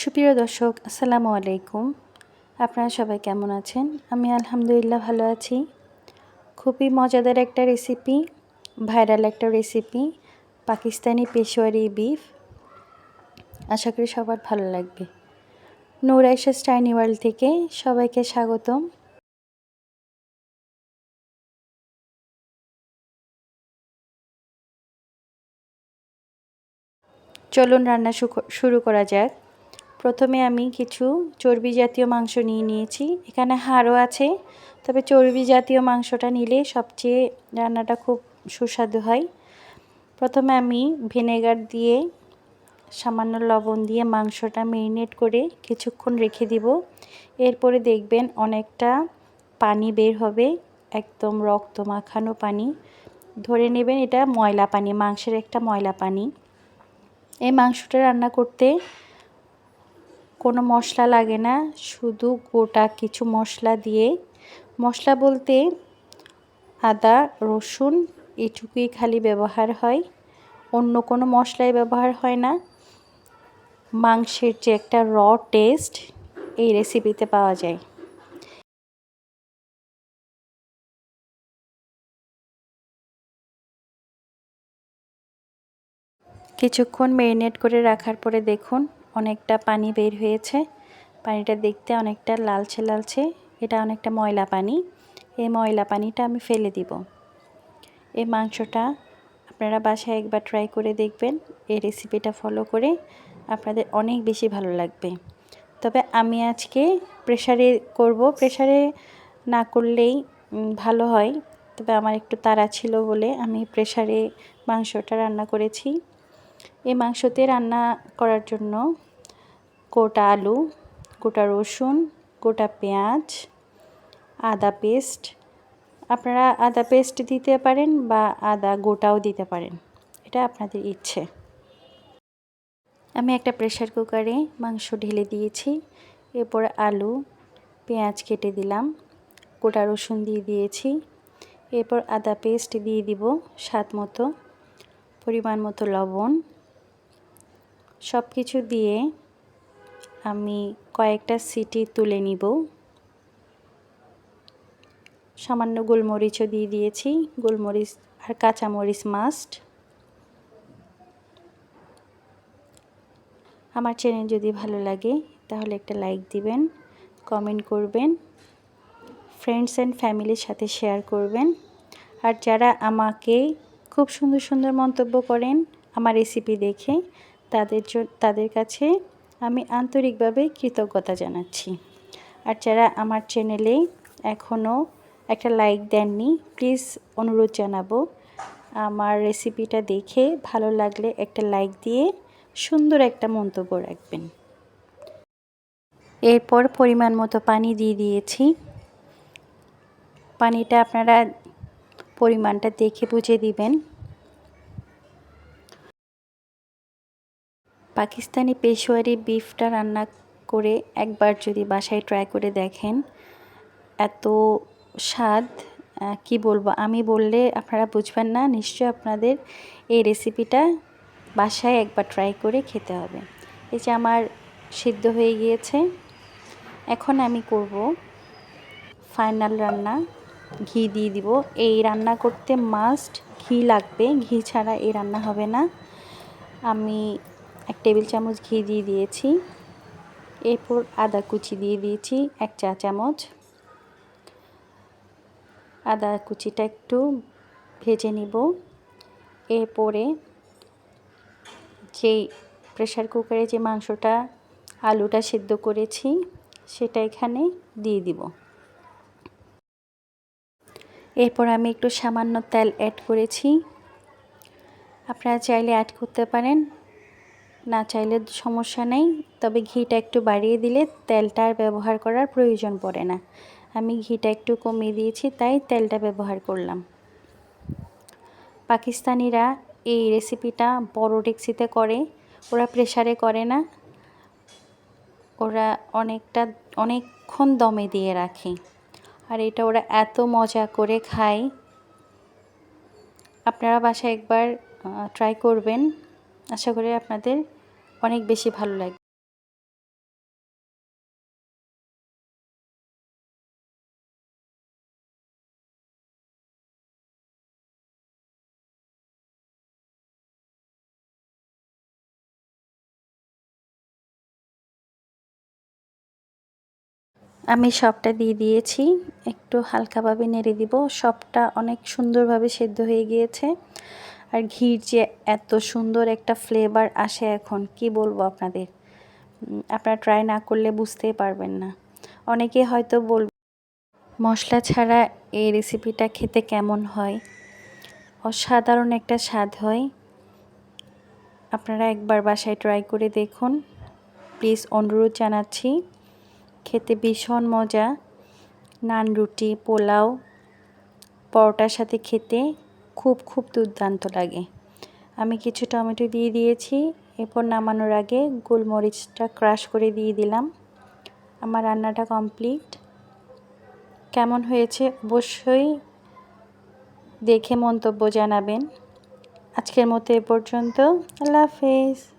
সুপ্রিয় দর্শক, আসসালামু আলাইকুম। আপনারা সবাই কেমন আছেন? আমি আলহামদুলিল্লাহ ভালো আছি। খুবই মজাদার একটা রেসিপি ভাইরাল একটা রেসিপি পাকিস্তানি পেশোয়ারি বিফ আশা করি সবার ভালো লাগবে। নূর আইসা স্টাইনি ওয়ার্ল্ড থেকে সবাইকে স্বাগতম। চলুন রান্না শুরু করা যাক। প্রথমে আমি কিছু চর্বি জাতীয় মাংস নিয়ে নিয়েছি। এখানে হাড়ও আছে, তবে চর্বি জাতীয় মাংসটা নিলে সবচেয়ে রান্নাটা খুব সুস্বাদু হয়। প্রথমে আমি ভিনেগার দিয়ে সামান্য লবণ দিয়ে মাংসটা মেরিনেট করে কিছুক্ষণ রেখে দিব। এরপরে দেখবেন অনেকটা পানি বের হবে, একদম রক্ত মাখানো পানি। ধরে নেবেন এটা ময়লা পানি, মাংসের একটা ময়লা পানি। এই মাংসটা রান্না করতে কোনো মশলা লাগে না, শুধু গোটা কিছু মশলা দিয়ে। মশলা বলতে আদা, রসুন, এটুকুই খালি ব্যবহার হয়। অন্য কোনো মশলাই ব্যবহার হয় না। মাংসের যে একটা র টেস্ট এই রেসিপিতে পাওয়া যায়। কিছুক্ষণ ম্যারিনেট করে রাখার পরে দেখুন অনেকটা পানি বের হয়েছে। পানিটা দেখতে অনেকটা লালচে লালচে। এটা অনেকটা ময়লা পানি। এই ময়লা পানিটা আমি ফেলে দিব। এই মাংসটা আপনারা বাসায় একবার ট্রাই করে দেখবেন। এই রেসিপিটা ফলো করে আপনাদের অনেক বেশি ভালো লাগবে। তবে আমি আজকে প্রেশারে করব। প্রেশারে না করলেই ভালো হয়। তবে আমার একটু তাড়া ছিল বলে আমি প্রেশারে মাংসটা রান্না করেছি। এই মাংসতে রান্না করার জন্য গোটা আলু, গোটা রসুন, গোটা পেঁয়াজ, আদা পেস্ট। আপনারা আদা পেস্ট দিতে পারেন বা আদা গোটাও দিতে পারেন। এটা আপনাদের ইচ্ছে। আমি একটা প্রেশার কুকারে মাংস ঢেলে দিয়েছি। এরপর আলু, পেঁয়াজ কেটে দিলাম, গোটা রসুন দিয়ে দিয়েছি। এরপর আদা পেস্ট দিয়ে দিব স্বাদ মতো, পরিমাণ মতো লবণ। সব কিছু দিয়ে আমি কয়েকটা সিটি তুলে নিব। সামান্য গোলমরিচও দিয়ে দিয়েছি, গোলমরিচ আর কাঁচামরিচ মাস্ট আমার চ্যানেল যদি ভালো লাগে, তাহলে একটা লাইক দিবেন কমেন্ট করবেন ফ্রেন্ডস অ্যান্ড ফ্যামিলির সাথে শেয়ার করবেন। আর যারা আমাকে খুব সুন্দর সুন্দর মন্তব্য করেন, আমার রেসিপি দেখে তাদের তাদের কাছে আমি আন্তরিকভাবে কৃতজ্ঞতা জানাচ্ছি। আর যারা আমার চ্যানেলে এখনও একটা লাইক দেননি, প্লিজ অনুরোধ জানাব, আমার রেসিপিটা দেখে ভালো লাগলে একটা লাইক দিয়ে সুন্দর একটা মন্তব্য রাখবেন। এরপর পরিমাণ মতো পানি দিয়ে দিয়েছি। পানিটা আপনারা পরিমাণটা দেখে বুঝে দিবেন। পাকিস্তানি পেশোয়ারি বিফটা রান্না করে একবার যদি বাসায় ট্রাই করে দেখেন, এত স্বাদ কি বলব? আমি বললে আপনারা বুঝবেন না নিশ্চয় আপনাদের এই রেসিপিটা বাসায় একবার ট্রাই করে খেতে হবে। এই যে আমার সিদ্ধ হয়ে গিয়েছে, এখন আমি করব ফাইনাল রান্না। ঘি দিয়ে দিব। এই রান্না করতে মাস্ট ঘি লাগবে। ঘি ছাড়া এই রান্না হবে না। আমি এক টেবিল চামচ ঘি দিয়ে দিয়েছি। এরপর আদা কুচি দিয়ে দিয়েছি, এক চা চামচ। আদা কুচিটা একটু ভেজে নিব। এরপরে যেই প্রেশার কুকারে যে মাংসটা, আলুটা সেদ্ধ করেছি, সেটা এখানে দিয়ে দিব। এরপর আমি একটু সামান্য তেল অ্যাড করেছি। আপনারা চাইলে অ্যাড করতে পারেন। না চাইলে সমস্যা নেই, তবে ঘিটা একটু বাড়িয়ে দিলে তেলটা আর ব্যবহার করার প্রয়োজন পড়ে না। আমি ঘিটা একটু কমিয়ে দিয়েছি, তাই তেলটা ব্যবহার করলাম। পাকিস্তানিরা এই রেসিপিটা বড় ডেক্সিতে করে, ওরা প্রেশারে করে না। ওরা অনেকটা, অনেকক্ষণ দমে দিয়ে রাখে। আর এটা ওরা এত মজা করে খায়। আপনারা বাসায় একবার ট্রাই করবেন। আশা করি আপনাদের অনেক বেশি ভালো লাগে। আমি সবটা দিয়ে দিয়েছি, একটু হালকাভাবে নেড়ে দিব। সবটা অনেক সুন্দরভাবে সেদ্ধ হয়ে গিয়েছে। আর ঘির যে এত সুন্দর একটা ফ্লেভার আসে এখন, কি বলব আপনাদের? আপনারা ট্রাই না করলে বুঝতেই পারবেন না। অনেকে হয়তো বল মশলা ছাড়া এই রেসিপিটা খেতে কেমন হয়? অসাধারণ একটা স্বাদ হয়। আপনারা একবার বাসায় ট্রাই করে দেখুন। প্লিজ অনুরোধ জানাচ্ছি, খেতে ভীষণ মজা। নান রুটি, পোলাও, পরোটার সাথে খেতে খুব খুব দুর্দান্ত লাগে। আমি কিছু টমেটো দিয়ে দিয়েছি। এরপর নামানোর আগে গোলমরিচটা ক্রাশ করে দিয়ে দিলাম। আমার রান্নাটা কমপ্লিট। কেমন হয়েছে অবশ্যই দেখে মন্তব্য জানাবেন। আজকের মতো এ পর্যন্ত। আল্লাহ হাফেজ।